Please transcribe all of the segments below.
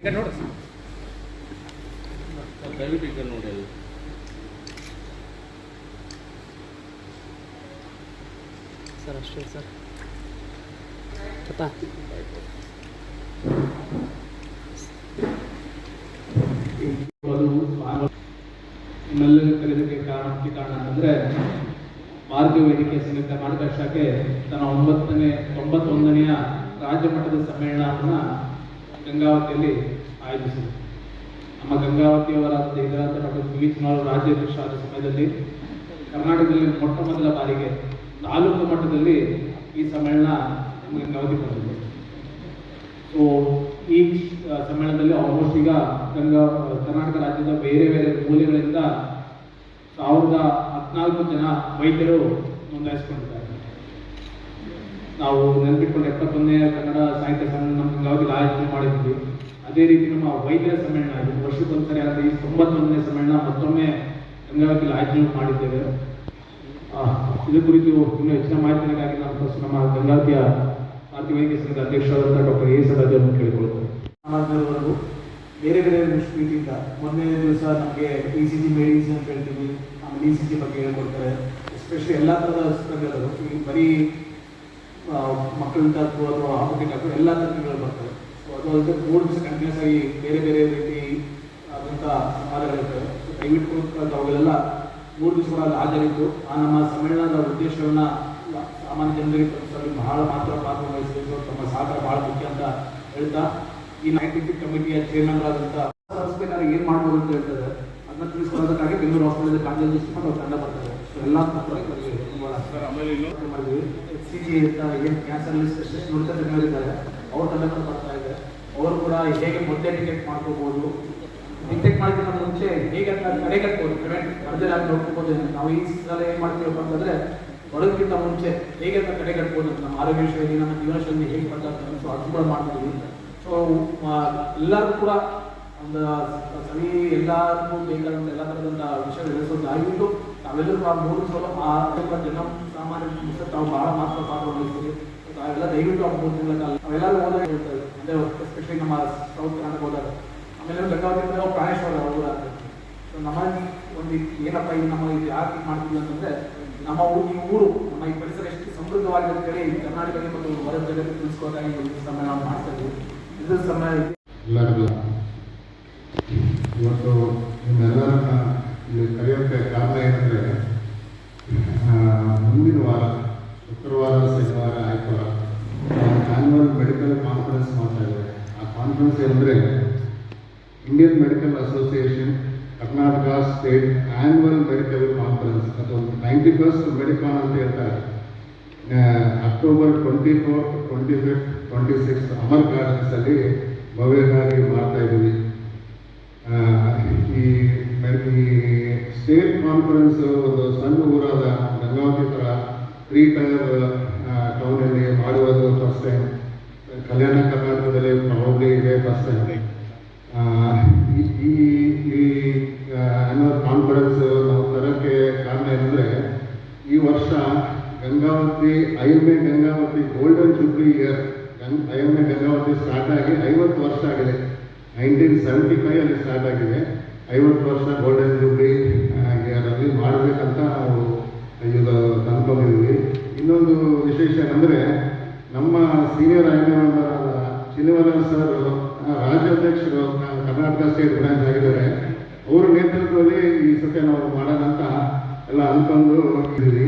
ಈಗ ನೋಡು. ದಯವಿಟ್ಟು ಈಗ ನೋಡಿ ಅದು. ಸರ್ ಅಷ್ಟೇ ಸರ್. ಗೊತ್ತಾ? ನಿಮ್ಮೆಲ್ಲರಿಗೂ ಕರೆಯೋದಕ್ಕೆ ಕಾರಣ ಮುಖ್ಯ ಕಾರಣ ಅಂತಂದ್ರೆ ಭಾರತೀಯ ವೈದ್ಯಕೀಯ ಸಂಘದ ಕರ್ನಾಟಕ ಶಾಖೆ ತನ್ನ ಒಂಬತ್ತನೇ ತೊಂಬತ್ತೊಂದನೆಯ ರಾಜ್ಯ ಮಟ್ಟದ ಸಮ್ಮೇಳನವನ್ನು ಗಂಗಾವತಿಯಲ್ಲಿ ಆಯೋಜಿಸಿದೆ. ನಮ್ಮ ಗಂಗಾವತಿಯವರ ಇದರಂತ ಡಾಕ್ಟರ್ ಪಿ ಚುನಾವ್ ರಾಜ್ಯಾಧ್ಯಕ್ಷ ಆದ ಸಮಯದಲ್ಲಿ ಕರ್ನಾಟಕದಲ್ಲಿ ಮೊಟ್ಟ ಮೊದಲ ಬಾರಿಗೆ ತಾಲೂಕು ಮಟ್ಟದಲ್ಲಿ ಈ ಸಮ್ಮೇಳನ ನಮಗೆ ಗಂಗಾವತಿ ಬಂದಿದೆ. ಸೊ ಈ ಸಮ್ಮೇಳನದಲ್ಲಿ ಆಲ್ಮೋಸ್ಟ್ ಈಗ ಗಂಗಾ, ಕರ್ನಾಟಕ ರಾಜ್ಯದ ಬೇರೆ ಬೇರೆ ಮೂಲೆಗಳಿಂದ ಸಾವಿರದ ಹದಿನಾಲ್ಕು ಜನ ವೈದ್ಯರು ನೋಂದಾಯಿಸಿಕೊಂಡಿದ್ದಾರೆ. ನಾವು ನೆನಪಿಟ್ಕೊಂಡು ಎಪ್ಪತ್ತೊಂದನೇ ಕನ್ನಡ ಸಾಹಿತ್ಯ ಸಮ್ಮೇಳನ ನಮ್ಮ ಗಂಗಾವತಿಲಿ ಆಯೋಜನೆ ಮಾಡಿದ್ವಿ. ಅದೇ ರೀತಿ ನಮ್ಮ ವೈದ್ಯರ ಸಮ್ಮೇಳನ ಇದು ವರ್ಷಕ್ಕೊಂದ್ಸರಿ ಆದರೆ ಈ ತೊಂಬತ್ತೊಂದನೇ ಸಮ್ಮೇಳನ ಮತ್ತೊಮ್ಮೆ ಗಂಗಾವತಿಲಿ ಆಯೋಜನೆ ಮಾಡಿದ್ದೇವೆ. ಆ, ಇದ್ರ ಕುರಿತು ಇನ್ನೂ ಹೆಚ್ಚಿನ ಮಾಹಿತಿಗಾಗಿ ನಾನು ಫಸ್ಟ್ ನಮ್ಮ ಗಂಗಾವತಿಯ ಭಾರತೀಯ ವೈದ್ಯ ಸಂಘದ ಅಧ್ಯಕ್ಷರಾದಂಥ ಡಾಕ್ಟರ್ ಎ ಸದಾಜ್ ಅವರನ್ನು ಕೇಳಿಕೊಳ್ಳುತ್ತೇನೆ. ಸಮಾಜದವರೆಗೂ ಬೇರೆ ಬೇರೆ ರೀತಿಯಿಂದ ಮೊನ್ನೆ ದಿವಸ ನಮಗೆ ಇ ಸಿ ಜಿ ಮೆಡಿಸಿನ್ ಅಂತ ಹೇಳ್ತೀವಿ. ಆಮೇಲೆ ಸಿ ಜಿ ಬಗ್ಗೆ ಹೇಳ್ಕೊಡ್ತಾರೆ. ಎಸ್ಪೆಷಲಿ ಎಲ್ಲ ಥರದ ಈ ಬರೀ ಮಕ್ಕಳ ತಪ್ಪು ಅಥವಾ ಆರೋಗ್ಯ ಅಥವಾ ಎಲ್ಲ ತಜ್ಞಗಳು ಬರ್ತವೆ. ಸೊ ಅದು ಅಲ್ಲದೆ ಮೂರು ದಿವಸ ಕಂಟಿನ್ಯೂಸ್ ಆಗಿ ಬೇರೆ ಬೇರೆ ರೀತಿ ಆದಂಥ ಸಮಾಜಗಳಿರ್ತವೆ ಸೊ ದಯವಿಟ್ಟು ಅವುಗಳೆಲ್ಲ ಮೂರು ದಿವಸ ಕೂಡ ಅಲ್ಲಿ ಆ, ನಮ್ಮ ಸಮ್ಮೇಳನದ ಉದ್ದೇಶವನ್ನ ಸಾಮಾನ್ಯ ಜನರಿಗೆ ತಲುಪಿಸಲು ಬಹಳ ಮಾತ್ರ ಪಾತ್ರ ವಹಿಸಬೇಕು ತಮ್ಮ ಸಹಕಾರ ಬಹಳ ಮುಖ್ಯ ಅಂತ ಹೇಳ್ತಾ, ಈ ಸೈಂಟಿಫಿಕ್ ಕಮಿಟಿಯ ಚೇರ್ಮನ್ ಆದಂಥ ಸಂಸ್ಥೆಗಾರ ಏನು ಮಾಡ್ಬೋದು ಅಂತ ಹೇಳ್ತಾರೆ ಅದನ್ನ ತಿಳಿಸ್ಕೊಳ್ಳೋದಕ್ಕಾಗಿ ಬೆಂಗಳೂರು ಹಾಸ್ಪಿಟಲ್ ಕಾಂಗ್ರೆಸ್ ಮತ್ತು ಅವ್ರು ತಂಡ ಬರ್ತಾರೆ ಸೊ ಎಲ್ಲ ಆಮೇಲೆ ಸಿ ಅಂತ ಏನು ಕ್ಯಾನ್ಸರ್ ಸ್ಪೆಷಲಿಸ್ಟ್ ನುರಿತ ತಜ್ಞರಿದ್ದಾರೆ ಅವ್ರ ತಂಡಗಳು ಬರ್ತಾ ಇದೆ. ಅವರು ಕೂಡ ಹೇಗೆ ಮೊದಲೇ ಡಿಟೆಕ್ಟ್ ಮಾಡ್ಕೋಬಹುದು ಡಿಟೆಕ್ಟ್ ಮಾಡೋದಕ್ಕಿಂತ ಮುಂಚೆ ಹೇಗೆ ಅಂತ ತಡೆಗಟ್ಬೋದು? ಪ್ರಿವೆಂಟ್ ಬರ್ದೇ ಆಗಿ ನೋಡ್ಕೋಬೋದು ನಾವು ಈ ಸಲ ಏನು ಮಾಡ್ತೀವಪ್ಪ ಅಂತಂದ್ರೆ ಬರೋದಕ್ಕಿಂತ ಮುಂಚೆ ಹೇಗೆ ಅಂತ ತಡೆಗಟ್ಬೋದು ನಮ್ಮ ಆರೋಗ್ಯ ಶೈಲಿ ನಮ್ಮ ಜೀವನ ಶೈಲಿ ಹೇಗೆ ಬರ್ತಾರೆ ಸೊ ಕೂಡ ಮಾಡ್ತೀವಿ ಸೊ ಎಲ್ಲರೂ ಕೂಡ ಒಂದು ಸರಿ ಎಲ್ಲರಿಗೂ ಬೇಕಾದಂಥ ಎಲ್ಲ ಥರದಂಥ ವಿಷಯಗಳು ಇರಿಸೋದು ದಯವಿಟ್ಟು ತಾವೆಲ್ಲರೂ ಆ ಮೂರು ಸಲ ಆ ಜನ, ಸಾಮಾನ್ಯ ತಾವು ಬಹಳ ಮಾತ್ರ ಪಾತ್ರ ವಹಿಸ್ತೀವಿ ಅವೆಲ್ಲ ದಯವಿಟ್ಟು ಆ ಮೂರು ತಿಂಗಳ ಕಾಲ ನಾವೆಲ್ಲರೂ ಹೋದಾಗ ಹೇಳ್ತಾರೆ ಅಂದರೆ ಎಸ್ಪೆಷಲಿ ನಮ್ಮ ಸೌತ್ ಕರ್ನಾಟಕ ಹೋದಾಗ. ಆಮೇಲೆ ಗಂಗಾವತಿ ನಾವು ಪ್ರಾಣೇಶ್ವರ ಊರ ಸೊ ನಮ್ಮ ಒಂದು ಏನಪ್ಪ ಈ ನಮ್ಮ ಇದು ಯಾಕೆ ಇದು ಮಾಡ್ತೀವಿ ಅಂತಂದ್ರೆ, ನಮ್ಮ ಈ ಊರು, ನಮ್ಮ ಈ ಪರಿಸರ ಎಷ್ಟು ಸಮೃದ್ಧವಾಗಿದೆ ಈ ಕರ್ನಾಟಕಕ್ಕೆ ಮತ್ತು ಹೊರ ಜಗತ್ತಿಗೆ ಒಂದು ಸಮ್ಮೇಳನ ಮಾಡ್ತಾ ಇದ್ದೀವಿ. ಇದು ಸಮಯ ಇವತ್ತು ನಿಮ್ಮೆಲ್ಲರನ್ನ ಇಲ್ಲಿ ಕರೆಯೋಕ್ಕೆ ಕಾರಣ ಏನಂದರೆ ಮುಂದಿನ ವಾರ, ಶುಕ್ರವಾರ, ಶನಿವಾರ ಆಯ್ತವಾರ ಆ್ಯನ್ಯುವಲ್ ಮೆಡಿಕಲ್ ಕಾನ್ಫರೆನ್ಸ್ ಮಾಡ್ತಾ ಇದ್ದಾರೆ. ಆ ಕಾನ್ಫರೆನ್ಸ್ ಏನಂದರೆ Indian medical association Karnataka state annual medical conference ಅದು ನೈಂಟಿ ಫಸ್ಟ್ ಮೆಡಿಕಾನ್ ಅಂತ ಹೇಳ್ತಾರೆ. October twenty four twenty fifth twenty six Amar ಗಾರ್ಡನ್ಸಲ್ಲಿ ಭವ್ಯವಾಗಿ ಮಾಡ್ತಾ ಇದ್ದೀವಿ. ಈ ಸ್ಟೇಟ್ ಕಾನ್ಫರೆನ್ಸ್ ಒಂದು ಸಣ್ಣ ಊರಾದ ಗಂಗಾವತಿ ತ್ರೀ ಟೈರ್ ಟೌನಲ್ಲಿ ಮಾಡುವುದು ಫಸ್ಟ್ ಟೈಮ್ ಕಲ್ಯಾಣ ಕರ್ನಾಟಕದಲ್ಲಿ ಪ್ರಾಬ್ಲಿ ಇದೆ ಫಸ್ಟ್ ಟೈಮ್ ಈ ಈ ಅನ್ನೋ ಕಾನ್ಫರೆನ್ಸ್ ನಾವು ತರೋಕ್ಕೆ ಕಾರಣ ಏನಂದರೆ ಈ ವರ್ಷ Gangavathi IMA Gangavathi golden jubilee year ಗಂಗ್ IMA Gangavathi start ಆಗಿ ಐವತ್ತು ವರ್ಷ ಆಗಿದೆ ನೈನ್ಟೀನ್ ಸೆವೆಂಟಿ ಫೈವ್ ಅಲ್ಲಿ ಸ್ಟಾರ್ಟ್ ಆಗಿದೆ ಐವತ್ತು ವರ್ಷ ಗೋಲ್ಡನ್ ಜೂಬ್ಲಿ ಇಯರಲ್ಲಿ ಮಾಡಬೇಕಂತ ನಾವು ಈಗ ತಂದ್ಕೊಂಡಿದ್ವಿ ಇನ್ನೊಂದು ವಿಶೇಷ ಅಂದರೆ ನಮ್ಮ ಸೀನಿಯರ್ ಐ ಮೆಂಬರಾದ ಶ್ರೀನಿವಾಸ ಸರ್ ರಾಜ್ಯಾಧ್ಯಕ್ಷರು ಕರ್ನಾಟಕ ಸ್ಟೇಟ್ ಬ್ರಾಂಚ್ ಆಗಿದ್ದಾರೆ, ಅವರ ನೇತೃತ್ವದಲ್ಲಿ ಈ ಸತ್ಯ ನಾವು ಮಾಡೋಣ ಅಂತ ಎಲ್ಲ ಅಂದ್ಕೊಂಡು ಇದ್ದೀವಿ.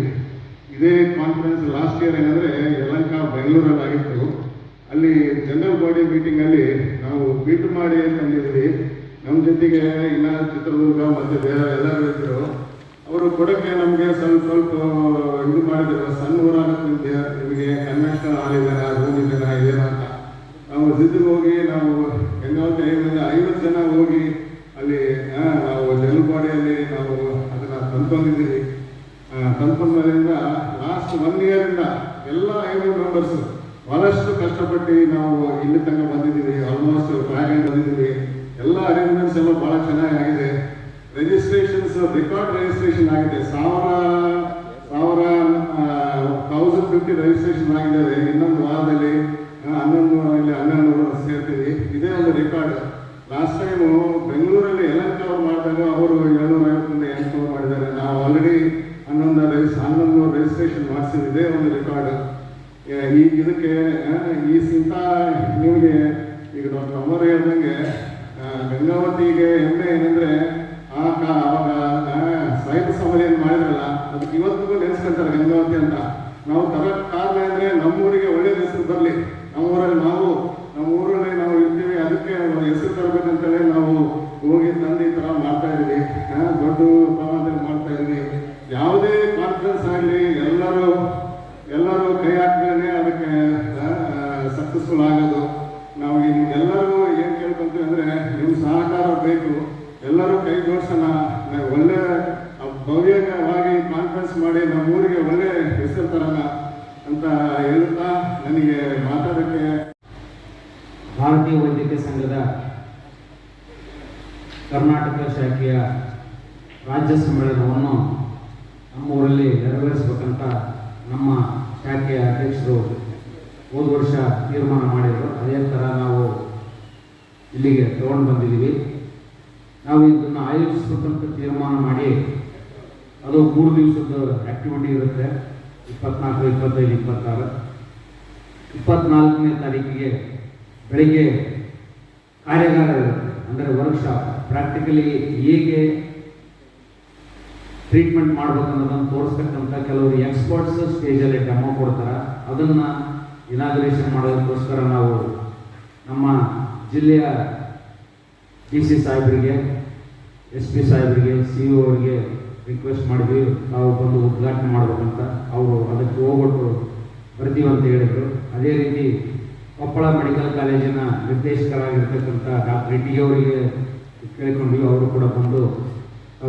ಇದೇ ಕಾನ್ಫರೆನ್ಸ್ ಲಾಸ್ಟ್ ಇಯರ್ ಏನಂದ್ರೆ, ಯಲಂಕ ಬೆಂಗಳೂರಲ್ಲಿ ಆಗಿತ್ತು ಅಲ್ಲಿ ಜನರಲ್ ಬಾಡಿ ಮೀಟಿಂಗ್ ಅಲ್ಲಿ ನಾವು ಬೀಟ್ ಮಾಡಿ ತಂದಿದ್ವಿ ನಮ್ಮ ಜೊತೆಗೆ ಇನ್ನ ಚಿತ್ರದುರ್ಗ ಮತ್ತು ಬೇರೆ ಎಲ್ಲರೂ ಇದ್ದರು ಅವರು ಕೊಡೋಕ್ಕೆ ನಮಗೆ ಸ್ವಲ್ಪ ಸ್ವಲ್ಪ ಇದು ಮಾಡಿದ್ರು ಸಣ್ಣ ಊರಾಗ ನಿಮ್ಗೆ ಕನ್ವೆನ್ಷನಲ್ ಹಾಲ್ ಇದೆನಾ ರೂಮ್ ಇದೆನಾ ಇದೇನಾ ಅಂತ. ನಾವು ಸಿದ್ಧಿಗೆ ಹೋಗಿ ನಾವು ಗಂಗಾವತಿ ಐದರಿಂದ ಐವತ್ತು ಜನ ಹೋಗಿ ಅಲ್ಲಿ ನಾವು ಜನಪಾಡಿಯಲ್ಲಿ ನಾವು ಅದನ್ನು ತಂದ್ಕೊಂಡಿದ್ದೀವಿ. ತಂದ್ಕೊಂಡ್ಮೇಲಿಂದ ಲಾಸ್ಟ್ ಒನ್ ಇಯರಿಂದ ಎಲ್ಲ ಐವತ್ತು ಮೆಂಬರ್ಸ್ ಬಹಳಷ್ಟು ಕಷ್ಟಪಟ್ಟು ನಾವು ಇಲ್ಲಿ ತನಕ ಬಂದಿದ್ದೀವಿ. ಆಲ್ಮೋಸ್ಟ್ ಫ್ಲಾಗ್ ಬಂದಿದ್ದೀವಿ. ಎಲ್ಲ ಅರೇಂಜ್ಮೆಂಟ್ಸ್ ಎಲ್ಲ ಬಹಳ ಚೆನ್ನಾಗಿ ಆಗಿದೆ ರಿಜಿಸ್ಟ್ರೇಷನ್ಸ್ ರೆಕಾರ್ಡ್ ರಿಜಿಸ್ಟ್ರೇಷನ್ ಆಗಿದೆ. ಸಾವಿರ ಸಾವಿರ ತೌಸಂಡ್ ಫಿಫ್ಟಿ ರಿಜಿಸ್ಟ್ರೇಷನ್ ಆಗಿದೆ. ಇನ್ನೊಂದು ವಾರದಲ್ಲಿ, ಹನ್ನೊಂದು, ಇಲ್ಲಿ ಹನ್ನೆರಡು ಸೇರ್ತೀವಿ. ಇದೇ ಒಂದು ರೆಕಾರ್ಡ್ ಲಾಸ್ಟ್ ಟೈಮು ಬೆಂಗಳೂರಲ್ಲಿ ಯಲಂಕ ಅವ್ರು ಮಾಡಿದಾಗ ಅವರು ಏಳ್ನೂರ ಐವತ್ತರಿಂದ ಎಂಟುನೂರು ಮಾಡಿದ್ದಾರೆ ನಾವು ಆಲ್ರೆಡಿ ಹನ್ನೊಂದು ರೈಸ್ ಹನ್ನೊಂದು ರಿಜಿಸ್ಟ್ರೇಷನ್ ಮಾಡಿಸಿದ್ದೆ ಒಂದು ರೆಕಾರ್ಡ್ ಈಗ ಇದಕ್ಕೆ ಆ, ಈ ಸಿಂತ ನಿಮಗೆ ಈಗ ಡಾಕ್ಟರ್ ಅಮರ್ ಹೇಳ್ದಂಗೆ ಆ, ಗಂಗಾವತಿಗೆ ಹೆಮ್ಮೆ ಏನಂದ್ರೆ ಆ ಕಾ ಅವಾಗ ಆ, ಸಾಹಿತ್ಯ ಸಮಾಧಿಯನ್ನು ಮಾಡಿದ್ರಲ್ಲ ಅದಕ್ಕೆ ಇವತ್ತಿಗೂ ನೆನೆಸ್ಕೊಂತಾರೆ ಗಂಗಾವತಿ ಅಂತ ನಾವು ತರ ಕಾರಣ ಅಂದ್ರೆ ನಮ್ಮೂರಿಗೆ ಒಳ್ಳೆ ಹೆಸರು ಬರಲಿ ನಮ್ಮೂರಲ್ಲಿ ನಾವು ನಮ್ಮ ಊರಲ್ಲಿ ನಾವು ಇರ್ತೀವಿ ಅದಕ್ಕೆ ಒಂದು ಹೆಸರು ತರಬೇಕಂತೇಳಿ ನಾವು ಹೋಗಿ ತಂದು ಈ ಥರ ಮಾಡ್ತಾ ಇದೀವಿ ಆ, ದೊಡ್ಡ ಪ್ರಮಾಣದಲ್ಲಿ ಮಾಡ್ತಾ ಇದೀವಿ ಯಾವುದೇ ಕಾನ್ಫರೆನ್ಸ್ ಆಗಲಿ ಎಲ್ಲರೂ ಎಲ್ಲರೂ ಕೈ ಹಾಕಿದ್ರೆ ಅದಕ್ಕೆ ಸಕ್ಸಸ್ಫುಲ್ ಆಗೋದು ನಾವು ನಿಮ್ಗೆಲ್ಲರೂ ಏನು ಕೇಳ್ಕೊಂತೀವಿ ಅಂದರೆ ನಿಮ್ಮ ಸಹಕಾರ ಬೇಕು ಎಲ್ಲರೂ ಕೈ ಜೋಡಿಸೋಣ ನಾವು ಒಳ್ಳೆ ಭವ್ಯವಾಗಿ ಕಾನ್ಫರೆನ್ಸ್ ಮಾಡಿ ನಮ್ಮ ಊರಿಗೆ ಒಳ್ಳೆ ಹೆಸರು ತರೋಣ ಅಂತ ಹೇಳ್ತಾ ನನಗೆ ಮಾತಾಡೋಕ್ಕೆ ಭಾರತೀಯ ವೈದ್ಯಕೀಯ ಸಂಘದ ಕರ್ನಾಟಕ ಶಾಖೆಯ ರಾಜ್ಯ ಸಮ್ಮೇಳನವನ್ನು ನಮ್ಮ ಊರಲ್ಲಿ ನೆರವೇರಿಸಬೇಕಂತ ನಮ್ಮ ಶಾಖೆಯ ಅಧ್ಯಕ್ಷರು ಹೋದ ವರ್ಷ ತೀರ್ಮಾನ ಮಾಡಿದರು. ಅದೇ ಥರ ನಾವು ಇಲ್ಲಿಗೆ ತಗೊಂಡು ಬಂದಿದ್ದೀವಿ. ನಾವು ಇದನ್ನು ಆಯೋಜಿಸಬೇಕಂತ ತೀರ್ಮಾನ ಮಾಡಿ ಅದು ಮೂರು ದಿವಸದ ಆ್ಯಕ್ಟಿವಿಟಿ ಇರುತ್ತೆ. ಇಪ್ಪತ್ನಾಲ್ಕು, ಇಪ್ಪತ್ತೈದು, ಇಪ್ಪತ್ತಾರು. ಇಪ್ಪತ್ನಾಲ್ಕನೇ ತಾರೀಕಿಗೆ ಬೆಳಿಗ್ಗೆ ಕಾರ್ಯಾಗಾರ ಇರುತ್ತೆ ಅಂದರೆ ವರ್ಕ್ಶಾಪ್ ಪ್ರಾಕ್ಟಿಕಲಿ ಹೇಗೆ ಟ್ರೀಟ್ಮೆಂಟ್ ಮಾಡಬೇಕು ಅನ್ನೋದನ್ನು ತೋರಿಸ್ತಕ್ಕಂಥ ಕೆಲವರು ಎಕ್ಸ್ಪರ್ಟ್ಸ್ ಸ್ಟೇಜಲ್ಲಿ ಡೆಮೋ ಕೊಡ್ತಾರೆ. ಅದನ್ನು ಇನಾಗ್ರೇಷನ್ ಮಾಡೋದಕ್ಕೋಸ್ಕರ ನಾವು ನಮ್ಮ ಜಿಲ್ಲೆಯ ಡಿ ಸಿ ಸಾಹೇಬರಿಗೆ ಎಸ್ ಪಿ ಸಾಹೇಬರಿಗೆ ಸಿ ಒ ಅವರಿಗೆ ರಿಕ್ವೆಸ್ಟ್ ಮಾಡಿದ್ವಿ. ನಾವು ಬಂದು ಉದ್ಘಾಟನೆ ಮಾಡ್ಬೇಕಂತ. ಅವರು ಅದಕ್ಕೆ ಹೋಗ್ಬಿಟ್ಟು ಅಂತ ಹೇಳಿದ್ರು. ಅದೇ ರೀತಿ ಕೊಪ್ಪಳ ಮೆಡಿಕಲ್ ಕಾಲೇಜಿನ ನಿರ್ದೇಶಕರಾಗಿರ್ತಕ್ಕಂಥ ಡಾಕ್ಟರ್ ರೆಡ್ಡಿ ಅವರಿಗೆ ಕೇಳಿಕೊಂಡು ಅವರು ಕೂಡ ಬಂದು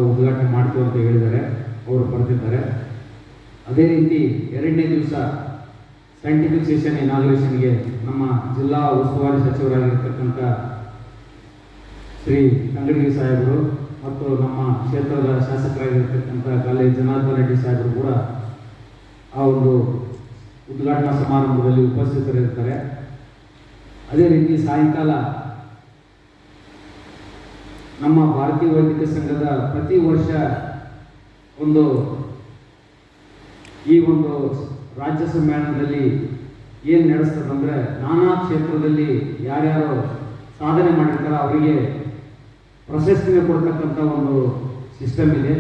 ಉದ್ಘಾಟನೆ ಮಾಡ್ತೀವಿ ಅಂತ ಹೇಳಿದ್ದಾರೆ. ಅವರು ಬರ್ತಿದ್ದಾರೆ ಅದೇ ರೀತಿ ಎರಡನೇ ದಿವಸ ಸೈಂಟಿಫಿಕ್ ಸೆಷನ್ ಇನಾಗ್ರೇಷನ್ಗೆ ನಮ್ಮ ಜಿಲ್ಲಾ ಉಸ್ತುವಾರಿ ಸಚಿವರಾಗಿರ್ತಕ್ಕಂಥ ಶ್ರೀ ಕಂಗಡಿ ಸಾಹೇಬರು ಮತ್ತು ನಮ್ಮ ಕ್ಷೇತ್ರದ ಶಾಸಕರಾಗಿರ್ತಕ್ಕಂಥ ಕಾಲೇಜ್ ಜನಾರ್ದನ್ ರೆಡ್ಡಿ ಸಾಹೇಬರು ಕೂಡ ಆ ಒಂದು ಉದ್ಘಾಟನಾ ಸಮಾರಂಭದಲ್ಲಿ ಉಪಸ್ಥಿತರಿರ್ತಾರೆ. ಅದೇ ರೀತಿ ಸಾಯಂಕಾಲ ನಮ್ಮ ಭಾರತೀಯ ವೈದ್ಯಕ ಸಂಘದ ಪ್ರತಿ ವರ್ಷ ಒಂದು ಈ ಒಂದು ರಾಜ್ಯ ಸಮ್ಮೇಳನದಲ್ಲಿ ಏನು ನಡೆಸ್ತದಂದ್ರೆ ನಾನಾ ಕ್ಷೇತ್ರದಲ್ಲಿ ಯಾರ್ಯಾರು ಸಾಧನೆ ಮಾಡಿರ್ತಾರೋ ಅವರಿಗೆ ಪ್ರಶಸ್ತಿನ ಕೊಡ್ತಕ್ಕಂಥ ಒಂದು ಸಿಸ್ಟಮ್ ಇದೆ.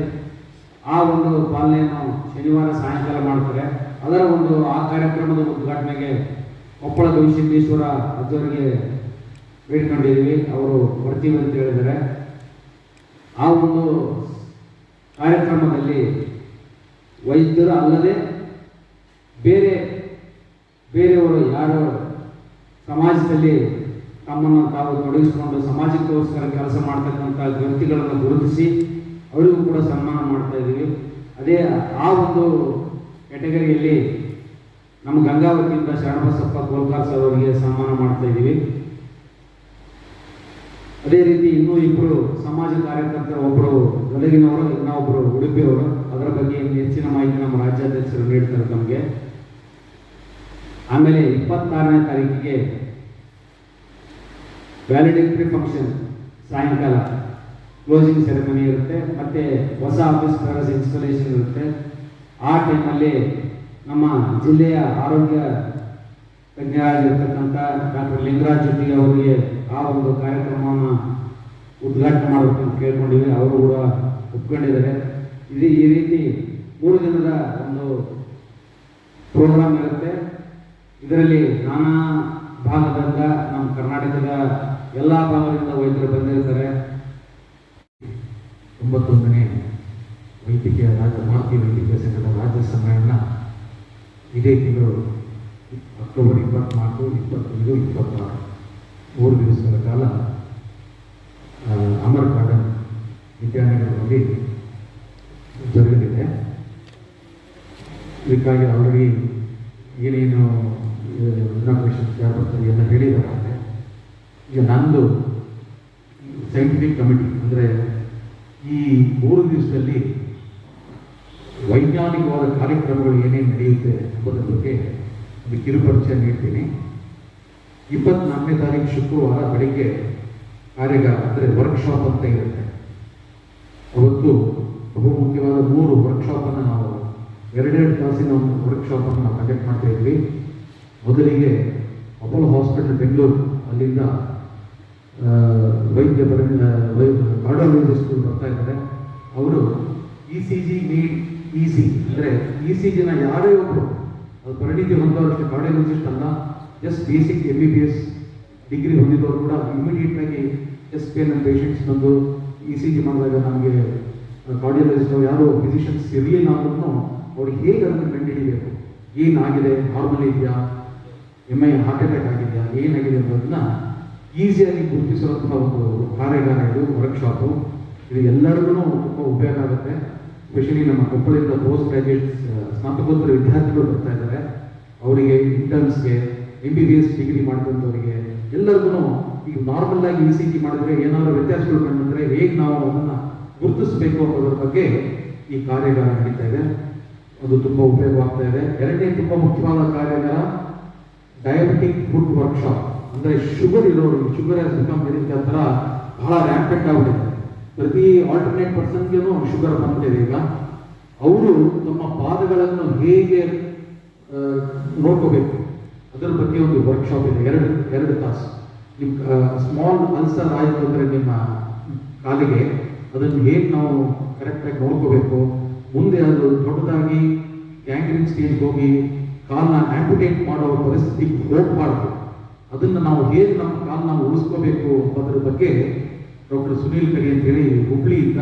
ಆ ಒಂದು ಪಾಲನೆಯನ್ನು ಶನಿವಾರ ಸಾಯಂಕಾಲ ಮಾಡ್ತಾರೆ. ಅದರ ಒಂದು ಆ ಕಾರ್ಯಕ್ರಮದ ಉದ್ಘಾಟನೆಗೆ ಕೊಪ್ಪಳ ಗವಿಸಿದ್ದೇಶ್ವರ ಅಜ್ಜವರಿಗೆ ಬೇಡ್ಕೊಂಡಿದ್ದೀವಿ ಅವರು ಬರ್ತೀವಿ ಅಂತ ಹೇಳಿದರೆ ಆ ಒಂದು ಕಾರ್ಯಕ್ರಮದಲ್ಲಿ ವೈದ್ಯರು ಅಲ್ಲದೆ ಬೇರೆ ಬೇರೆಯವರು ಯಾರು ಸಮಾಜದಲ್ಲಿ ತಮ್ಮನ್ನು ತಾವು ತೊಡಗಿಸಿಕೊಂಡು ಸಮಾಜಕ್ಕೋಸ್ಕರ ಕೆಲಸ ಮಾಡ್ತಕ್ಕಂಥ ವ್ಯಕ್ತಿಗಳನ್ನು ಗುರುತಿಸಿ ಅವರಿಗೂ ಕೂಡ ಸನ್ಮಾನ ಮಾಡ್ತಾ ಇದ್ದೀವಿ. ಅದೇ ಆ ಒಂದು ಕೆಟಗರಿಯಲ್ಲಿ ನಮ್ಮ ಗಂಗಾವತಿಯಿಂದ ಶರಣಬಸಪ್ಪ ಗೋಲ್ಕಾರ್ ಸರ್ ಅವರಿಗೆ ಸನ್ಮಾನ ಮಾಡ್ತಾ ಇದ್ದೀವಿ. ಅದೇ ರೀತಿ ಇನ್ನೂ ಇಬ್ಬರು ಸಮಾಜ ಕಾರ್ಯಕರ್ತರು ಒಬ್ಬರು ಗದಗಿನವರು ಇನ್ನೊಬ್ಬರು ಉಡುಪಿಯವರು. ಅದರ ಬಗ್ಗೆ ಹೆಚ್ಚಿನ ಮಾಹಿತಿ ನಮ್ಮ ರಾಜ್ಯಾಧ್ಯಕ್ಷರು ನೀಡ್ತಾರೆ ತಮಗೆ. ಆಮೇಲೆ ಇಪ್ಪತ್ತಾರನೇ ತಾರೀಕಿಗೆ ವ್ಯಾಲಿಡೇಟರಿ ಫಂಕ್ಷನ್ ಸಾಯಂಕಾಲ. ಕ್ಲೋಸಿಂಗ್ ಸೆರೆಮನಿ ಇರುತ್ತೆ. ಮತ್ತೆ ಹೊಸ ಆಫೀಸ್ ಪ್ಯಾರಸ್ ಇನ್ಸ್ಟಾಲೇಷನ್ ಇರುತ್ತೆ. ಆ ಟೈಮಲ್ಲಿ ನಮ್ಮ ಜಿಲ್ಲೆಯ ಆರೋಗ್ಯ ತಜ್ಞರಾಗಿರ್ತಕ್ಕಂಥ ಡಾಕ್ಟರ್ ಲಿಂಗರಾಜ್ ಅವರಿಗೆ ಆ ಒಂದು ಕಾರ್ಯಕ್ರಮವನ್ನು ಉದ್ಘಾಟನೆ ಮಾಡಬೇಕು ಅಂತ ಕೇಳ್ಕೊಂಡಿವಿ. ಅವರು ಕೂಡ ಒಪ್ಕೊಂಡಿದ್ದಾರೆ. ಇದು ಈ ರೀತಿ ಮೂರು ದಿನದ ಒಂದು ಪ್ರೋಗ್ರಾಮ್ ಇರುತ್ತೆ. ಇದರಲ್ಲಿ ನಾನಾ ಭಾಗದಿಂದ ನಮ್ಮ ಕರ್ನಾಟಕದ ಎಲ್ಲ ಭಾಗದಿಂದ ವೈದ್ಯರು ಬಂದಿರ್ತಾರೆ. ಒಂಬತ್ತೊಂದನೇ ವೈದ್ಯಕೀಯ ರಾಜ್ಯ, ಭಾರತೀಯ ವೈದ್ಯಕೀಯ ಸಂಘದ ರಾಜ್ಯ ಸಮ್ಮೇಳನ ಇದೇ ತಿಂಗಳು ಅಕ್ಟೋಬರ್ ಇಪ್ಪತ್ನಾಲ್ಕು, ಇಪ್ಪತ್ತೈದು, ಇಪ್ಪತ್ತಾರು. ಮೂರು ದಿವಸಗಳ ಕಾಲ ಅಮರ್ ಗಾರ್ಡನ್ ವಿದ್ಯಾನಗರದಲ್ಲಿ ಜರುಗಲಿದೆ. ಇದಕ್ಕಾಗಿ ಆಲ್ರೆಡಿ ಏನೇನು ಇನಾಗ್ರೇಷನ್ ಜಾಗೃತಿ ಎಲ್ಲ ಹೇಳಿದ್ದಾರೆ. ಈಗ ನಂದು ಸೈಂಟಿಫಿಕ್ ಕಮಿಟಿ ಅಂದರೆ ಈ ಮೂರು ದಿವಸದಲ್ಲಿ ವೈಜ್ಞಾನಿಕವಾದ ಕಾರ್ಯಕ್ರಮಗಳು ಏನೇನು ನಡೆಯುತ್ತೆ ಎಂಬುದರ ಬಗ್ಗೆ ಒಂದು ಕಿರುಪರಿಚಯ ನೀಡ್ತೀನಿ. ಇಪ್ಪತ್ನಾಲ್ಕನೇ ತಾರೀಕು ಶುಕ್ರವಾರ ಬೆಳಿಗ್ಗೆ ಕಾರ್ಯಾಗಾರ, ಅಂದರೆ ವರ್ಕ್ಶಾಪ್ ಅಂತ ಇರುತ್ತೆ. ಅವತ್ತು ಬಹು ಮುಖ್ಯವಾದ ಮೂರು ವರ್ಕ್ಶಾಪನ್ನು ನಾವು ಎರಡೆರಡು ತಾಸಿನ ಒಂದು ವರ್ಕ್ಶಾಪನ್ನು ನಾವು ಕಂಡಕ್ಟ್ ಮಾಡ್ತಾ ಇದ್ವಿ. ಮೊದಲಿಗೆ ಅಪೋಲೋ ಹಾಸ್ಪಿಟಲ್ ಬೆಂಗಳೂರು ಅಲ್ಲಿಂದ ವೈದ್ಯ ಪರ ಕಾರ್ಡಿಯಾಲಜಿಸ್ಟ್ಗಳು ಬರ್ತಾ ಇದ್ದಾರೆ. ಅವರು E C G need E C ಅಂದರೆ ಸಿ ಜಿನ ಯಾರೇ ಒಬ್ಬರು ಅದು ಪರಿಣಿತಿ ಹೊಂದೋರಷ್ಟು ಕಾರ್ಡಿಯಾಲಜಿಸ್ಟ್ ಅಲ್ಲ. Just basic M B B S degree ಹೊಂದಿದವರು ಕೂಡ ಇಮಿಡಿಯೇಟ್ ಆಗಿ ಎಸ್ ಪಿ ಎನ್ ಪೇಷಂಟ್ಸ್ ಬಂದು ಇ ಸಿ ಜಿ ಮಾಡಿದಾಗ ನಮಗೆ ಕಾರ್ಡಿಯಾಲಜಿಸ್ಟ್ ಯಾರು ಫಿಸಿಷಿಯನ್ಸ್ ಇರಲಿಲ್ಲ ಅಂದ್ರೂ ಅವ್ರಿಗೆ ಹೇಗೆ ಅದನ್ನು ಕಂಡುಹಿಡಿಬೇಕು ಏನಾಗಿದೆ? ನಾರ್ಮಲ್ ಇದೆಯಾ? ಎಂ ಐ ಹಾರ್ಟ್ ಅಟ್ಯಾಕ್ ಆಗಿದೆಯಾ? ಏನಾಗಿದೆ ಅನ್ನೋದನ್ನ ಈಸಿಯಾಗಿ ಗುರುತಿಸುವಂತಹ ಒಂದು ಕಾರ್ಯಾಗಾರ ಇದು ವರ್ಕ್ಶಾಪು ಇದು ಎಲ್ಲರಿಗೂ ತುಂಬ ಉಪಯೋಗ ಆಗುತ್ತೆ. ಸ್ಪೆಷಲಿ ನಮ್ಮ ಕೊಪ್ಪಳದಿಂದ ಪೋಸ್ಟ್ ಗ್ರಾಜುಯೇಟ್ ಸ್ನಾತಕೋತ್ತರ ವಿದ್ಯಾರ್ಥಿಗಳು ಬರ್ತಾ ಇದ್ದಾರೆ ಅವರಿಗೆ ಇಂಟರ್ನ್ಸ್ಗೆ M B B S degree ಮಾಡಿದಂಥವರಿಗೆ ಎಲ್ಲರಿಗೂ ಈಗ ನಾರ್ಮಲ್ ಆಗಿ ಇ ಸಿ ಟಿ ಮಾಡಿದ್ರೆ ಏನಾದರೂ ವ್ಯತ್ಯಾಸಗಳು ಕಂಡಿದ್ರೆ ಹೇಗೆ ನಾವು ಅದನ್ನು ಗುರುತಿಸಬೇಕು ಅನ್ನೋದ್ರ ಬಗ್ಗೆ ಈ ಕಾರ್ಯಾಗಾರ ನಡೀತಾ ಇದೆ. ಅದು ತುಂಬ ಉಪಯೋಗವಾಗ್ತಾ ಇದೆ. ಎರಡನೇ ತುಂಬ ಮುಖ್ಯವಾದ ಕಾರ್ಯಾಗಾರ ಡಯಾಬಿಟಿಕ್ ಫುಡ್ ವರ್ಕ್ಶಾಪ್ ಅಂದರೆ ಶುಗರ್ ಇರೋರು, ಶುಗರ್ ಬಿಕಮ್ ಇರುತ್ತೆ ಆ ಬಹಳ ರ್ಯಾಂಪೆಂಟ್ ಆಗ್ಬಿಟ್ಟಿದೆ ಪ್ರತಿ ಆಲ್ಟರ್ನೇಟ್ ಪರ್ಸನ್ಗೆನೂ ಶುಗರ್ ಬಂದಿದೆ ಈಗ. ಅವರು ತಮ್ಮ ಪಾದಗಳನ್ನು ಹೇಗೆ ನೋಡ್ಕೋಬೇಕು? ಅದರ ಬಗ್ಗೆ ಒಂದು ವರ್ಕ್ಶಾಪ್ ಇದೆ. ಎರಡು ಎರಡು ತಾಸು ನಿಮ್ಮ ಸ್ಮಾಲ್ ಅಲ್ಸರ್ ಆಯಿತು ಅಂದರೆ ನಿಮ್ಮ ಕಾಲಿಗೆ ಅದನ್ನು ಹೇಗೆ ನಾವು ಕರೆಕ್ಟಾಗಿ ನೋಡ್ಕೋಬೇಕು? ಮುಂದೆ ಅದು ದೊಡ್ಡದಾಗಿ ಗ್ಯಾಂಗ್ರೀನ್ ಸ್ಟೇಜ್ಗೆ ಹೋಗಿ ಕಾಲನ್ನ ಆಂಪುಟೇಟ್ ಮಾಡೋ ಪರಿಸ್ಥಿತಿಗೆ ಹೋಗಬಾರ್ದು. ಅದನ್ನು ನಾವು ಹೇಗೆ ನಮ್ಮ ಕಾಲನ್ನ ಉಳಿಸ್ಕೋಬೇಕು ಅನ್ನೋದ್ರ ಬಗ್ಗೆ ಡಾಕ್ಟರ್ ಸುನೀಲ್ ಕರಿ ಅಂತೇಳಿ ಹುಬ್ಳಿಯಿಂದ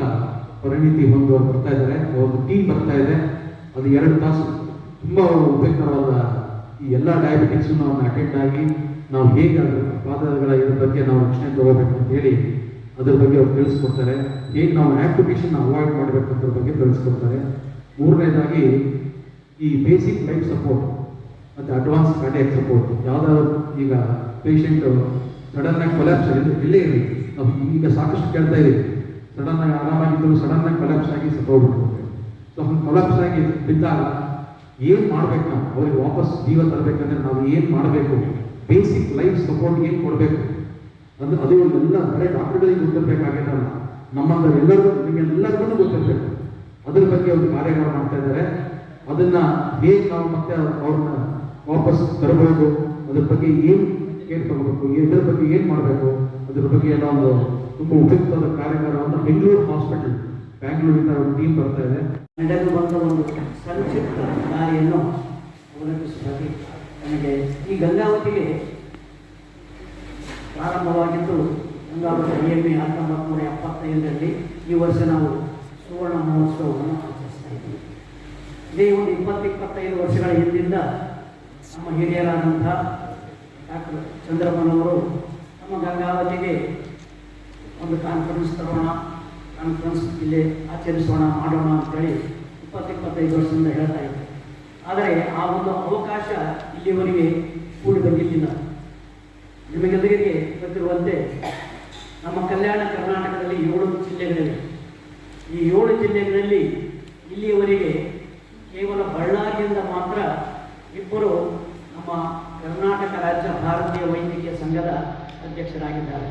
ಪರಿಣಿತಿ ಹೊಂದವರು ಬರ್ತಾ ಇದ್ದಾರೆ. ಒಂದು ಟೀಮ್ ಬರ್ತಾ ಇದೆ. ಅದು ಎರಡು ತಾಸು. ತುಂಬ ಉಪಯುಕ್ತವಾದ ಈ ಎಲ್ಲ ಡಯಾಬಿಟಿಕ್ಸು ನಾವು ಅಟೆಂಡ್ ಆಗಿ ನಾವು ಹೇಗೆ ಅದರ ಪಾದಗಳ ಇದ್ರ ಬಗ್ಗೆ ನಾವು ರಕ್ಷಣೆ ತಗೋಬೇಕು ಅಂತ ಹೇಳಿ ಅದ್ರ ಬಗ್ಗೆ ಅವ್ರು ತಿಳಿಸ್ಕೊಡ್ತಾರೆ. ಹೇಗೆ ನಾವು ಆಕ್ಟಿವೇಶನ್ ಅವಾಯ್ಡ್ ಮಾಡಬೇಕು ಅದ್ರ ಬಗ್ಗೆ ತಿಳಿಸ್ಕೊಡ್ತಾರೆ. ಮೂರನೇದಾಗಿ ಈ ಬೇಸಿಕ್ ಲೈಫ್ ಸಪೋರ್ಟ್ ಮತ್ತು ಅಡ್ವಾನ್ಸ್ ಕಾರ್ಡಿಯಾಕ್ ಸಪೋರ್ಟ್ ಯಾವುದಾದ್ರು ಈಗ ಪೇಷಂಟ್ ಸಡನ್ ಆಗಿ ಕೊಲ್ಯಾಪ್ಸ್ ಇಲ್ಲೇ ಇರಲಿ. ನಾವು ಈಗ ಸಾಕಷ್ಟು ಕೇಳ್ತಾ ಇದೆ. ಸಡನ್ ಆಗಿ ಆರಾಮಾಗಿದ್ದರು ಸಡನ್ ಆಗಿ ಕೊಲಾಪ್ಸ್ ಆಗಿ ಸತ್ತೋಗ್ಬಿಟ್ಟು ಸೊ ಹಂಗೆ ಕೊಲಾಪ್ಸ್ ಆಗಿ ಬಿದ್ದಾಗ ಏನು ಮಾಡ್ಬೇಕು ನಾವು? ಅವ್ರಿಗೆ ವಾಪಸ್ ಜೀವ ತರಬೇಕಂದ್ರೆ ನಾವು ಏನು ಮಾಡಬೇಕು? ಬೇಸಿಕ್ ಲೈಫ್ ಸಪೋರ್ಟ್ ಏನು ಕೊಡಬೇಕು? ಅಂದ್ರೆ ಅದು ಎಲ್ಲ ಬರೀ ಡಾಕ್ಟರ್ಗಳಿಗೆ ಗೊತ್ತಿರಬೇಕಾಗಿಲ್ಲ ನಮ್ಮಂತ ಎಲ್ಲರಿಗೂ ನಿಮಗೆಲ್ಲರಿಗೂ ಗೊತ್ತಿರಬೇಕು. ಅದ್ರ ಬಗ್ಗೆ ಒಂದು ಕಾರ್ಯಗಳು ಮಾಡ್ತಾ ಇದ್ದಾರೆ. ಅದನ್ನ ಹೇಗೆ ನಾವು ಮತ್ತೆ ಅವ್ರನ್ನ ವಾಪಸ್ ತರಬಹುದು ಅದ್ರ ಬಗ್ಗೆ ಏನು ಕೇರ್ ತಗೋಬೇಕು? ಇದ್ರ ಬಗ್ಗೆ ಏನು ಮಾಡಬೇಕು? ಅದ್ರ ಬಗ್ಗೆ ಎಲ್ಲ ಒಂದು ತುಂಬಾ ಉಪಯುಕ್ತವಾದ ಕಾರ್ಯಕ್ರಮವನ್ನು ಬೆಂಗಳೂರು ಹಾಸ್ಪಿಟಲ್, ಬ್ಯಾಂಗ್ಳೂರಿಂದ ಒಂದು ಟೀಮ್ ಬರ್ತಾ ಇದೆ. ನಡೆದು ಬಂದ ಒಂದು ಸಂಕ್ಷಿಪ್ತ ದಾರಿಯನ್ನು ಅವಲಂಬಿಸುವುದಾಗಿ ನನಗೆ ಈ ಗಂಗಾವತಿಗೆ ಪ್ರಾರಂಭವಾಗಿದ್ದು ಗಂಗಾವತಿ ಎ ಹತ್ತೊಂಬತ್ತು ನೂರ ಎಪ್ಪತ್ತೈದರಲ್ಲಿ ಈ ವರ್ಷ ನಾವು ಸುವರ್ಣ ಮಹೋತ್ಸವವನ್ನು ಆಚರಿಸ್ತಾ ಇದ್ದೀವಿ. ಇದೇ ಒಂದು ಇಪ್ಪತ್ತು ಇಪ್ಪತ್ತೈದು ವರ್ಷಗಳ ಹಿಂದಿಂದ ನಮ್ಮ ಹಿರಿಯರಾದಂಥ ಡಾಕ್ಟರ್ ಚಂದ್ರಪ್ಪನವರು ನಮ್ಮ ಗಂಗಾವತಿಗೆ ಒಂದು ಕಾನ್ಫರೆನ್ಸ್ ತರೋಣ ಕಾನ್ಫರೆನ್ಸ್ ಇಲ್ಲಿ ಆಚರಿಸೋಣ, ಮಾಡೋಣ ಅಂತೇಳಿ ಇಪ್ಪತ್ತು ಇಪ್ಪತ್ತೈದು ವರ್ಷದಿಂದ ಹೇಳ್ತಾ ಇದ್ದೆ. ಆದರೆ ಆ ಒಂದು ಅವಕಾಶ ಇಲ್ಲಿವರೆಗೆ ಕೂಡಿ ಬಂದಿದ್ದಿಲ್ಲ ನಿಮಗೆಲ್ಲರಿಗೆ ಗೊತ್ತಿರುವಂತೆ ನಮ್ಮ ಕಲ್ಯಾಣ ಕರ್ನಾಟಕದಲ್ಲಿ ಏಳು ಜಿಲ್ಲೆಗಳಿವೆ. ಈ ಏಳು ಜಿಲ್ಲೆಗಳಲ್ಲಿ ಇಲ್ಲಿಯವರೆಗೆ ಕೇವಲ ಬಳ್ಳಾರಿಯಿಂದ ಮಾತ್ರ ಇಬ್ಬರು ನಮ್ಮ ಕರ್ನಾಟಕ ರಾಜ್ಯ ಭಾರತೀಯ ವೈದ್ಯಕೀಯ ಸಂಘದ ಅಧ್ಯಕ್ಷರಾಗಿದ್ದಾರೆ.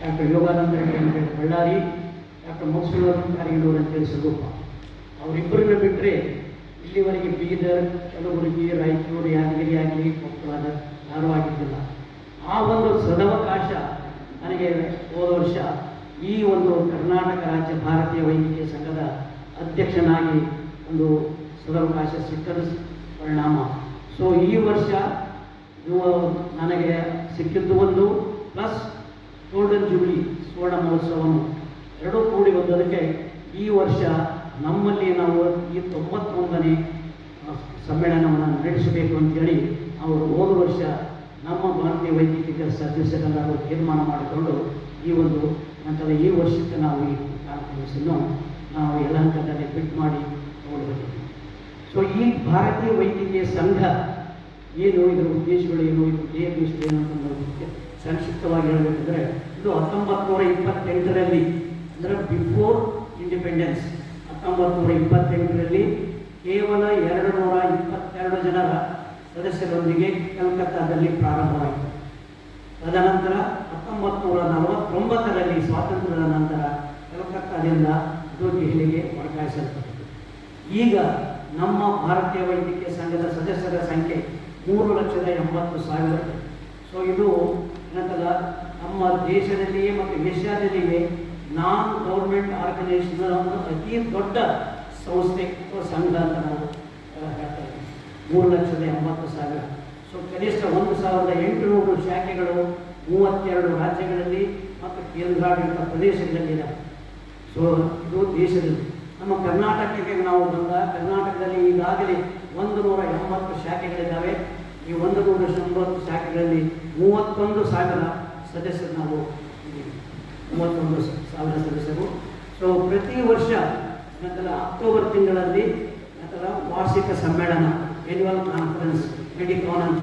ಡಾಕ್ಟರ್ ಯೋಗಾನಂದ ರೆಡ್ಡಿ ಬಳ್ಳಾರಿ, ಡಾಕ್ಟರ್ ಮೋಕ್ಷಣೂರು ಅಂತ ಅಂತೇಳಿ ಸ್ವರೂಪ ಅವರಿಬ್ಬರನ್ನ ಬಿಟ್ಟರೆ ಇಲ್ಲಿವರೆಗೆ ಬೀದರ್, ಕಲಬುರಗಿ, ರಾಯಚೂರು, ಯಾದಗಿರಿ ಆಗಲಿ ಕೊಪ್ಪಳದ ಯಾರೂ ಆಗಿದ್ದಿಲ್ಲ ಆ ಒಂದು ಸದವಕಾಶ ನನಗೆ ಹೋದ ವರ್ಷ ಈ ಒಂದು ಕರ್ನಾಟಕ ರಾಜ್ಯ ಭಾರತೀಯ ವೈದ್ಯಕೀಯ ಸಂಘದ ಅಧ್ಯಕ್ಷನಾಗಿ ಒಂದು ಸದವಕಾಶ ಸಿಕ್ಕದ ಪರಿಣಾಮ. ಸೊ ಈ ವರ್ಷ ನನಗೆ ಸಿಕ್ಕಿದ್ದು ಒಂದು ಪ್ಲಸ್ ಗೋಲ್ಡನ್ ಜೂಬ್ಲಿ ಸುವರ್ಣ ಮಹೋತ್ಸವವನ್ನು ಎರಡೂ ಕೂಡಿ ಬಂದದಕ್ಕೆ ಈ ವರ್ಷ ನಮ್ಮಲ್ಲಿ ನಾವು ಈ ತೊಂಬತ್ತೊಂದನೇ ಸಮ್ಮೇಳನವನ್ನು ನಡೆಸಬೇಕು ಅಂತೇಳಿ ಅವರು ಹೋದ ವರ್ಷ ನಮ್ಮ ಭಾರತೀಯ ವೈದ್ಯಕೀಯ ಸದಸ್ಯರೆಲ್ಲರೂ ತೀರ್ಮಾನ ಮಾಡಿಕೊಂಡು ಈ ಒಂದು ನಂತರ ಈ ವರ್ಷಕ್ಕೆ ನಾವು ಈ ಕಾನ್ಫರೆನ್ಸನ್ನು ನಾವು ಎಲ್ಲ ಹಂತದಲ್ಲಿ ಫಿಟ್ ಮಾಡಿ ನೋಡಬೇಕು ಸೊ ಈ ಭಾರತೀಯ ವೈದ್ಯಕೀಯ ಸಂಘ ಏನು, ಇದರ ಉದ್ದೇಶಗಳೇನು ಇದು ಧ್ಯೇಯ ಉದ್ದೇಶಗಳೇನು ಅಂತ ಅನ್ನೋದಕ್ಕೆ ಸಂಕ್ಷಿಪ್ತವಾಗಿ ಹೇಳಬೇಕಂದ್ರೆ ಇದು ಹತ್ತೊಂಬತ್ತು ನೂರ ಇಪ್ಪತ್ತೆಂಟರಲ್ಲಿ ಅಂದರೆ ಬಿಫೋರ್ ಇಂಡಿಪೆಂಡೆನ್ಸ್ ಹತ್ತೊಂಬತ್ತು ನೂರ ಇಪ್ಪತ್ತೆಂಟರಲ್ಲಿ ಕೇವಲ ಎರಡು ನೂರ ಇಪ್ಪತ್ತೆರಡು ಜನರ ಸದಸ್ಯರೊಂದಿಗೆ ಕಲ್ಕತ್ತಾದಲ್ಲಿ ಪ್ರಾರಂಭವಾಯಿತು. ತದನಂತರ ಹತ್ತೊಂಬತ್ತು ನೂರ ನಲವತ್ತೊಂಬತ್ತರಲ್ಲಿ ಸ್ವಾತಂತ್ರ್ಯದ ನಂತರ ಕಲ್ಕತ್ತಾದಿಂದ ದೆಹಲಿಗೆ ವರ್ಗಾಯಿಸಲ್ಪಟ್ಟಿತು. ಈಗ ನಮ್ಮ ಭಾರತೀಯ ವೈದ್ಯಕೀಯ ಸಂಘದ ಸದಸ್ಯರ ಸಂಖ್ಯೆ ಮೂರು ಲಕ್ಷದ ಎಂಬತ್ತು ಸಾವಿರ. ಸೊ ಇದು ಏನಂತಲ್ಲ ನಮ್ಮ ದೇಶದಲ್ಲಿಯೇ ಮತ್ತು ಏಷ್ಯಾದಲ್ಲಿಯೇ ನಾನ್ ಗೌರ್ಮೆಂಟ್ ಆರ್ಗನೈಸೇಷನ್ ಒಂದು ಅತಿ ದೊಡ್ಡ ಸಂಸ್ಥೆ ಅಥವಾ ಸಂಘ ಅಂತ ನಾವು ಹೇಳ್ತಾ ಇದ್ದೀವಿ. ಮೂರು ಲಕ್ಷದ ಎಂಬತ್ತು ಸಾವಿರ. ಸೊ, ಕನಿಷ್ಠ ಒಂದು ಸಾವಿರದ ಎಂಟುನೂರು ಶಾಖೆಗಳು ಮೂವತ್ತೆರಡು ರಾಜ್ಯಗಳಲ್ಲಿ ಮತ್ತು ಕೇಂದ್ರಾಡಳಿತ ಪ್ರದೇಶಗಳಲ್ಲಿದೆ ಸೊ, ಇದು ದೇಶದಲ್ಲಿ. ನಮ್ಮ ಕರ್ನಾಟಕಕ್ಕೆ ನಾವು ಬಂದ, ಕರ್ನಾಟಕದಲ್ಲಿ ಈಗಾಗಲೇ ಒಂದು ನೂರ ಎಂಬತ್ತು ಶಾಖೆಗಳಿದ್ದಾವೆ. ಈ ಒಂದು ನೂರ ಒಂಬತ್ತು ಶಾಖೆಗಳಲ್ಲಿ ಮೂವತ್ತೊಂದು ಸಾವಿರ ಸದಸ್ಯರು ನಾವು ಮೂವತ್ತೊಂದು ಸಾವಿರ ಸದಸ್ಯರು. ಸೊ ಪ್ರತಿ ವರ್ಷ ನಂತರ ಅಕ್ಟೋಬರ್ ತಿಂಗಳಲ್ಲಿ ನಂತರ ವಾರ್ಷಿಕ ಸಮ್ಮೇಳನ ಎನ್ಯುವಲ್ ಕಾನ್ಫರೆನ್ಸ್ ಮೆಡಿಕಾನ್